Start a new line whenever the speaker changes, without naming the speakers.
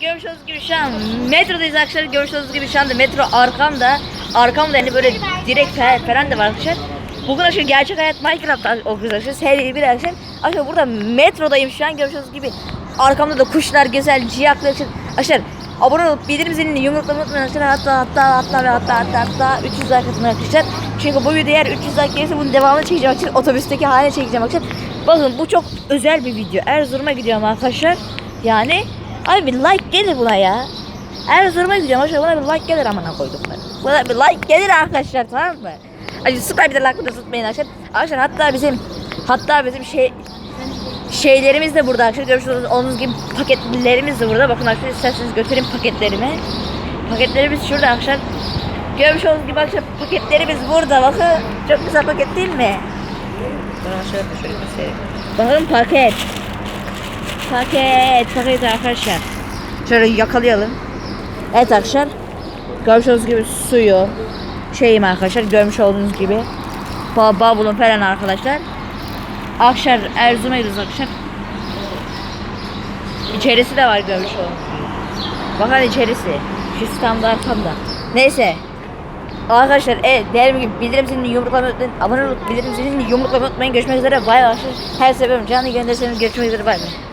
Görüşürüz gibi şu an metrodayız arkadaşlar. Görüşürüz gibi şu anda metro arkamda. Arkamda yani böyle direkt fa- falan da var arkadaşlar. Bugün arkadaşlar gerçek hayat Minecraft okuyoruz arkadaşlar. Seri bir arkadaşlar. Arkadaşlar burada metrodayım şu an görüşürüz gibi. Arkamda da kuşlar güzel ciyaklar için. Arkadaşlar abone olup bildirim zilini yumruklamayı unutmayın arkadaşlar. Hatta hatta hatta ve hatta hatta hatta 300 like atın arkadaşlar. Çünkü bu video eğer 300 like gelirse bunun devamını çekeceğim arkadaşlar. Otobüsteki haline çekeceğim arkadaşlar. Bakın bu çok özel bir video. Erzurum'a gidiyorum arkadaşlar. Yani abi bir like gelir buna ya. Erzurum'a gidiyorum arkadaşlar. Buna bir like gelir amına koydum ben. Buna bir like gelir arkadaşlar tamam mı? Hadi süper bir de like da tutmayın arkadaşlar. Arkadaşlar hatta bizim hatta bizim şey şeylerimiz de burada arkadaşlar. Görüşürüz. Onun gibi paketlerimiz de burada. Bakın arkadaşlar isterseniz götüreyim paketlerimi. Paketlerimiz şurada arkadaşlar. Görmüş olduğunuz gibi arkadaşlar paketlerimiz burada. Bakın çok güzel paket değil mi? Bana şöyle şöyle göstereyim. Bakın paket. Paket. Paket arkadaşlar. Şöyle yakalayalım. Evet arkadaşlar. Görmüş gibi suyu. Şeyim arkadaşlar. Görmüş olduğunuz gibi. Ba bavulun falan arkadaşlar. Akşar Erzurum'a gidiyoruz akşam. İçerisi de var görmüş olduğunuz. Bakın içerisi. Şu standı arkamda. Neyse. Arkadaşlar evet değerli gibi bildirim zilini yumruklamayı unutmayın. Abone olup bildirim zilini yumruklamayı unutmayın. Görüşmek üzere. Bay bay. Her seferim canlı gönderseniz görüşmek üzere. Bay bay.